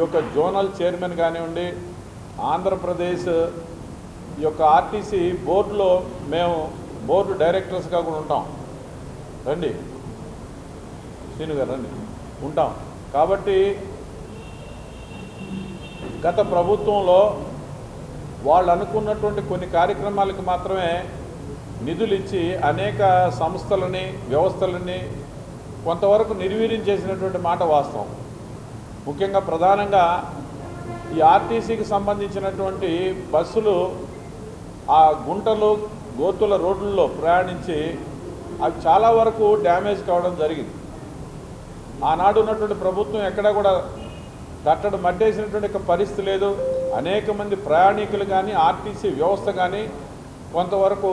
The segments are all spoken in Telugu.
ఈ యొక్క జోనల్ చైర్మన్ కానివ్వండి ఆంధ్రప్రదేశ్ యొక్క ఆర్టీసీ బోర్డులో మేము బోర్డు డైరెక్టర్స్గా కూడా ఉంటాం. రండి. శ్రీను గారు రండి. ఉంటాం. కాబట్టి గత ప్రభుత్వంలో వాళ్ళు అనుకున్నటువంటి కొన్ని కార్యక్రమాలకు మాత్రమే నిధులు ఇచ్చి అనేక సంస్థలని వ్యవస్థలని కొంతవరకు నిర్వీర్యం చేసినటువంటి మాట వాస్తవం. ముఖ్యంగా ప్రధానంగా ఈ ఆర్టీసీకి సంబంధించినటువంటి బస్సులు ఆ గుంటలు గోతుల రోడ్లలో ప్రయాణించి అవి చాలా వరకు డ్యామేజ్ కావడం జరిగింది. ఆనాడు ఉన్నటువంటి ప్రభుత్వం ఎక్కడా కూడా కట్టడి మట్టేసినటువంటి పరిస్థితి లేదు. అనేక మంది ప్రయాణికులు కానీ ఆర్టీసీ వ్యవస్థ కానీ కొంతవరకు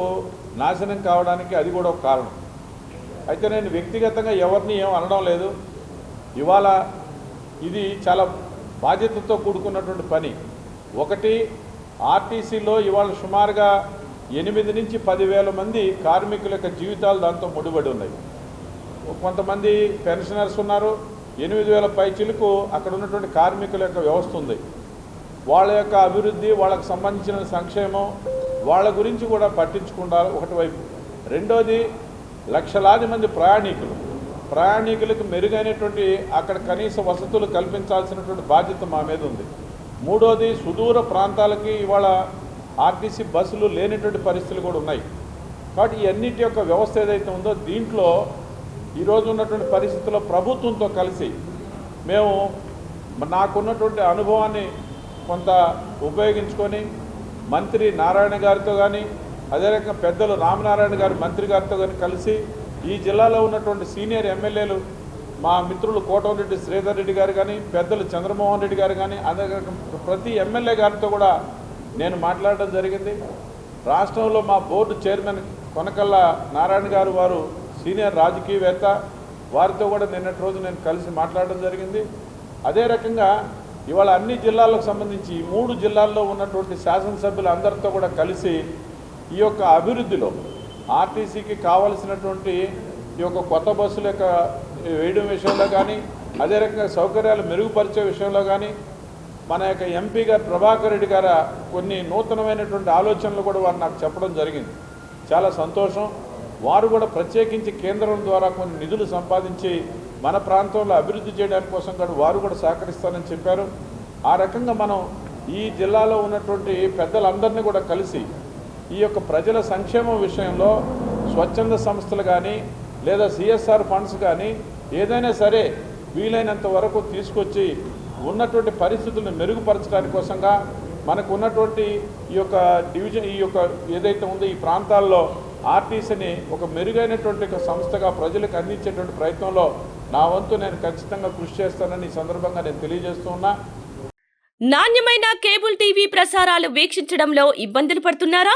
నాశనం కావడానికి అది కూడా ఒక కారణం. అయితే నేను వ్యక్తిగతంగా ఎవరిని ఏం అనడం లేదు. ఇవాళ ఇది చాలా బాధ్యతతో కూడుకున్నటువంటి పని. ఒకటి ఆర్టీసీలో ఇవాళ సుమారుగా ఎనిమిది నుంచి పదివేల మంది కార్మికుల యొక్క జీవితాలు దాంతో ముడిపడి ఉన్నాయి. కొంతమంది పెన్షనర్స్ ఉన్నారు. ఎనిమిది వేల పైచీలకు అక్కడ ఉన్నటువంటి కార్మికుల యొక్క వ్యవస్థ ఉంది. వాళ్ళ యొక్క అభివృద్ధి వాళ్ళకు సంబంధించిన సంక్షేమం వాళ్ళ గురించి కూడా పట్టించుకుంటారు ఒకటి వైపు. రెండోది లక్షలాది మంది ప్రయాణికులు. ప్రయాణికులకు మెరుగైనటువంటి అక్కడ కనీస వసతులు కల్పించాల్సినటువంటి బాధ్యత మా మీద ఉంది. మూడోది సుదూర ప్రాంతాలకి ఇవాళ ఆర్టీసీ బస్సులు లేనటువంటి పరిస్థితులు కూడా ఉన్నాయి. కాబట్టి ఇవన్నిటి యొక్క వ్యవస్థ ఏదైతే ఉందో దీంట్లో ఈరోజు ఉన్నటువంటి పరిస్థితుల్లో ప్రభుత్వంతో కలిసి మేము నాకున్నటువంటి అనుభవాన్ని కొంత ఉపయోగించుకొని మంత్రి నారాయణ గారితో కానీ అదే పెద్దలు రామనారాయణ గారి మంత్రి గారితో కానీ కలిసి ఈ జిల్లాలో ఉన్నటువంటి సీనియర్ ఎమ్మెల్యేలు మా మిత్రులు కోటమిరెడ్డి శ్రీధర్ రెడ్డి గారు కానీ పెద్దలు చంద్రమోహన్ రెడ్డి గారు కానీ అదే ప్రతి ఎమ్మెల్యే గారితో కూడా నేను మాట్లాడడం జరిగింది. రాష్ట్రంలో మా బోర్డు చైర్మన్ కొనకల్ల నారాయణ గారు వారు సీనియర్ రాజకీయవేత్త. వారితో కూడా నిన్నటి రోజు నేను కలిసి మాట్లాడడం జరిగింది. అదే రకంగా ఇవాళ అన్ని జిల్లాలకు సంబంధించి మూడు జిల్లాల్లో ఉన్నటువంటి శాసనసభ్యులు అందరితో కూడా కలిసి ఈ యొక్క అభివృద్ధిలో ఆర్టీసీకి కావలసినటువంటి ఈ యొక్క కొత్త బస్సుల యొక్క వేయడం విషయంలో కానీ అదే రకంగా సౌకర్యాలు మెరుగుపరిచే విషయంలో కానీ మన యొక్క ఎంపీ గారు ప్రభాకర్ రెడ్డి గారు కొన్ని నూతనమైనటువంటి ఆలోచనలు కూడా వారు నాకు చెప్పడం జరిగింది. చాలా సంతోషం. వారు కూడా ప్రత్యేకించి కేంద్రం ద్వారా కొన్ని నిధులు సంపాదించి మన ప్రాంతంలో అభివృద్ధి చేయడానికి కోసం కూడా వారు కూడా సహకరిస్తారని చెప్పారు. ఆ రకంగా మనం ఈ జిల్లాలో ఉన్నటువంటి పెద్దలందరినీ కూడా కలిసి ఈ యొక్క ప్రజల సంక్షేమం విషయంలో స్వచ్ఛంద సంస్థలు కానీ లేదా సిఎస్ఆర్ ఫండ్స్ కానీ ఏదైనా సరే వీలైనంత వరకు తీసుకొచ్చి ఉన్నటువంటి పరిస్థితులను మెరుగుపరచడానికి కోసంగా మనకు ఉన్నటువంటి ఈ యొక్క డివిజన్ ఈ యొక్క ఏదైతే ఉందో ఈ ప్రాంతాల్లో ఆర్టీసీని ఒక మెరుగైనటువంటి ఒక సంస్థగా ప్రజలకు అందించేటువంటి ప్రయత్నంలో నా వంతు నేను ఖచ్చితంగా కృషి చేస్తానని ఈ సందర్భంగా నేను తెలియజేస్తూ ఉన్నా. నాణ్యమైన కేబుల్ టీవీ ప్రసారాలు వీక్షించడంలో ఇబ్బందులు పడుతున్నారా?